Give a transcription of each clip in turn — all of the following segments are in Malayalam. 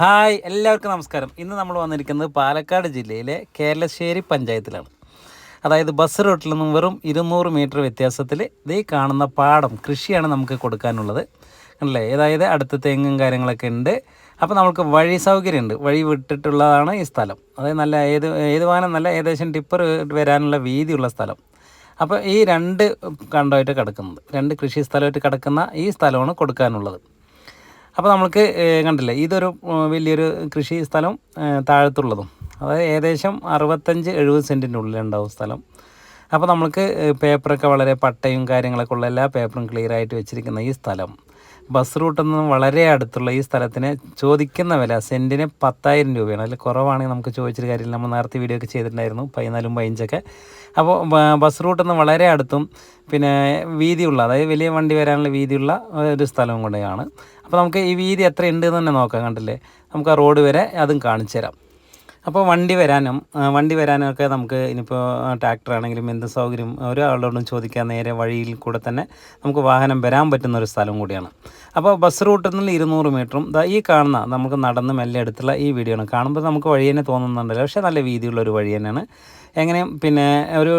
ഹായ് എല്ലാവർക്കും നമസ്കാരം. ഇന്ന് നമ്മൾ വന്നിരിക്കുന്നത് പാലക്കാട് ജില്ലയിലെ കേരളശ്ശേരി പഞ്ചായത്തിലാണ്. അതായത് ബസ് റൂട്ടിൽ നിന്നും വെറും ഇരുന്നൂറ് മീറ്റർ വ്യത്യാസത്തിൽ ഇതേ കാണുന്ന പാടം കൃഷിയാണ് നമുക്ക് കൊടുക്കാനുള്ളത്. അല്ലേ? അതായത് അടുത്ത തെങ്ങും കാര്യങ്ങളൊക്കെ ഉണ്ട്. അപ്പോൾ നമുക്ക് വഴി സൗകര്യമുണ്ട്. വഴി വിട്ടിട്ടുള്ളതാണ് ഈ സ്ഥലം. അതായത് നല്ല ഏത് ഏത് വാഹനം നല്ല ഏകദേശം ടിപ്പർ വരാനുള്ള വീതിയുള്ള സ്ഥലം. അപ്പോൾ ഈ രണ്ട് കണ്ടമായിട്ട് കിടക്കുന്നത്. രണ്ട് കൃഷി സ്ഥലമായിട്ട് കിടക്കുന്ന ഈ സ്ഥലമാണ് കൊടുക്കാനുള്ളത്. അപ്പോൾ നമ്മൾക്ക് കണ്ടില്ലേ ഇതൊരു വലിയൊരു കൃഷി സ്ഥലം താഴത്തുള്ളതും. അതായത് ഏകദേശം അറുപത്തഞ്ച് എഴുപത് സെന്റിന്റെ ഉള്ളിലുണ്ടാവും സ്ഥലം. അപ്പോൾ നമുക്ക് പേപ്പറൊക്കെ വളരെ പട്ടയും കാര്യങ്ങളൊക്കെ ഉള്ള എല്ലാ പേപ്പറും ക്ലിയർ ആയിട്ട് വെച്ചിരിക്കുന്ന ഈ സ്ഥലം. ബസ് റൂട്ടിൽ നിന്നും വളരെ അടുത്തുള്ള ഈ സ്ഥലത്തിന് ചോദിക്കുന്ന വില സെന്റിന് പത്തായിരം രൂപയാണ്. അതിൽ കുറവാണെങ്കിൽ നമുക്ക് ചോദിച്ചൊരു കാര്യമില്ല. നമ്മൾ നേരത്തെ വീഡിയോ ഒക്കെ ചെയ്തിട്ടുണ്ടായിരുന്നു. പതിനാലും പതിനഞ്ചൊക്കെ. അപ്പോൾ ബസ് റൂട്ടിൽ നിന്ന് വളരെ അടുത്തും പിന്നെ വീതിയുള്ള അതായത് വലിയ വണ്ടി വരാനുള്ള വീതിയുള്ള ഒരു സ്ഥലവും കൂടെയാണ്. അപ്പോൾ നമുക്ക് ഈ വീതി എത്ര ഉണ്ട് എന്ന് തന്നെ നോക്കാം. കണ്ടില്ലേ? നമുക്ക് ആ റോഡ് വരെ അതും കാണിച്ചു തരാം അപ്പോൾ വണ്ടി വരാനും വണ്ടി വരാനും ഒക്കെ നമുക്ക് ഇനിയിപ്പോൾ ട്രാക്ടർ ആണെങ്കിലും എന്ത് സൗകര്യം ഒരാളോടും ചോദിക്കാൻ നേരെ വഴിയിൽ കൂടെ തന്നെ നമുക്ക് വാഹനം വരാൻ പറ്റുന്ന ഒരു സ്ഥലം കൂടിയാണ്. അപ്പോൾ ബസ് റൂട്ടിൽ നിന്ന് ഇരുന്നൂറ് മീറ്ററും ദാ ഈ കാണുന്ന നമുക്ക് നടന്ന് മെല്ലെ അടുത്തുള്ള ഈ വീഡിയോ ആണ് കാണുമ്പോൾ നമുക്ക് വഴി തന്നെ തോന്നുന്നുണ്ടല്ലോ. പക്ഷേ നല്ല വീതിയുള്ള ഒരു വഴി തന്നെയാണ്. എങ്ങനെയും പിന്നെ ഒരു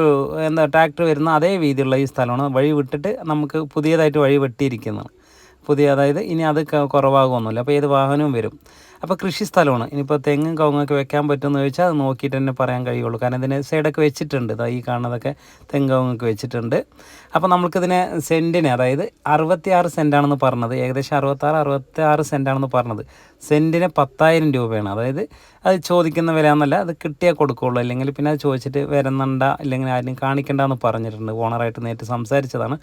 എന്താ ട്രാക്ടർ വരുന്ന അതേ വീതിയുള്ള ഈ സ്ഥലമാണ്. വഴി വിട്ടിട്ട് നമുക്ക് പുതിയതായിട്ട് വഴി വെട്ടിയിരിക്കുന്നത് പുതിയ അതായത് ഇനി അത് കുറവാകുമൊന്നുമില്ല. അപ്പോൾ ഏത് വാഹനവും വരും. അപ്പോൾ കൃഷി സ്ഥലമാണ്. ഇനിയിപ്പോൾ തെങ്ങും കവുങ്ങൊക്കെ വെക്കാൻ പറ്റുമെന്ന് ചോദിച്ചാൽ അത് നോക്കിയിട്ട് തന്നെ പറയാൻ കഴിയുള്ളൂ. കാരണം ഇതിന് സൈഡൊക്കെ വെച്ചിട്ടുണ്ട്. ഇതാ ഈ കാണുന്നതൊക്കെ തെങ്ങ് കവുങ്ങൊക്കെ വെച്ചിട്ടുണ്ട്. അപ്പോൾ നമുക്കിതിന് സെന്റിന് അതായത് അറുപത്തി ആറ് സെന്റാണെന്ന് പറഞ്ഞത്. ഏകദേശം അറുപത്താറ് അറുപത്തി ആറ് സെന്റാണെന്ന് പറഞ്ഞത്. സെന്റിന് പത്തായിരം രൂപയാണ്. അതായത് അത് ചോദിക്കുന്ന വില എന്നല്ല അത് കിട്ടിയാൽ കൊടുക്കുകയുള്ളൂ അല്ലെങ്കിൽ പിന്നെ അത് ചോദിച്ചിട്ട് വരുന്നുണ്ട അല്ലെങ്കിൽ ആരും കാണിക്കണ്ടെന്ന് പറഞ്ഞിട്ടുണ്ട്. ഓണറായിട്ട് നേരിട്ട് സംസാരിച്ചതാണ്.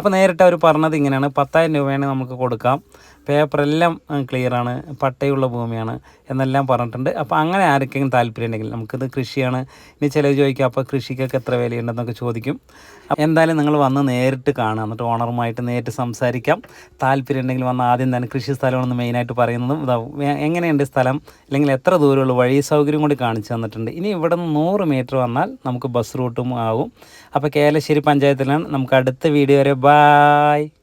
അപ്പോൾ നേരിട്ട് അവർ പറഞ്ഞത് ഇങ്ങനെയാണ്. പത്തായിരം രൂപയാണ് നമുക്ക് കൊടുക്കാം. പേപ്പറെല്ലാം ക്ലിയറാണ് പട്ടയുള്ള ഭൂമിയാണ് എന്നെല്ലാം പറഞ്ഞിട്ടുണ്ട്. അപ്പോൾ അങ്ങനെ ആർക്കെങ്കിലും താല്പര്യം ഉണ്ടെങ്കിൽ നമുക്കിത് കൃഷിയാണ്. ഇനി ചിലർ ചോദിക്കുക അപ്പോൾ കൃഷിക്കൊക്കെ എത്ര വിലയുണ്ടെന്നൊക്കെ ചോദിക്കും. എന്തായാലും നിങ്ങൾ വന്ന് നേരിട്ട് കാണുക. എന്നിട്ട് ഓണറുമായിട്ട് നേരിട്ട് സംസാരിക്കാം. താല്പര്യം ഉണ്ടെങ്കിൽ വന്ന് ആദ്യം തന്നെ കൃഷി സ്ഥലമാണെന്ന് മെയിനായിട്ട് പറയുന്നതും ഇതാ എങ്ങനെയുണ്ട് സ്ഥലം? അല്ലെങ്കിൽ എത്ര ദൂരമുള്ള വഴി സൗകര്യം കൂടി കാണിച്ചു തന്നിട്ടുണ്ട്. ഇനി ഇവിടെ നിന്ന് നൂറ് മീറ്റർ വന്നാൽ നമുക്ക് ബസ് റൂട്ടും ആവും. അപ്പോൾ കേലശ്ശേരി പഞ്ചായത്തിലാണ്. നമുക്ക് അടുത്ത വീഡിയോ വരെ. ബായ്.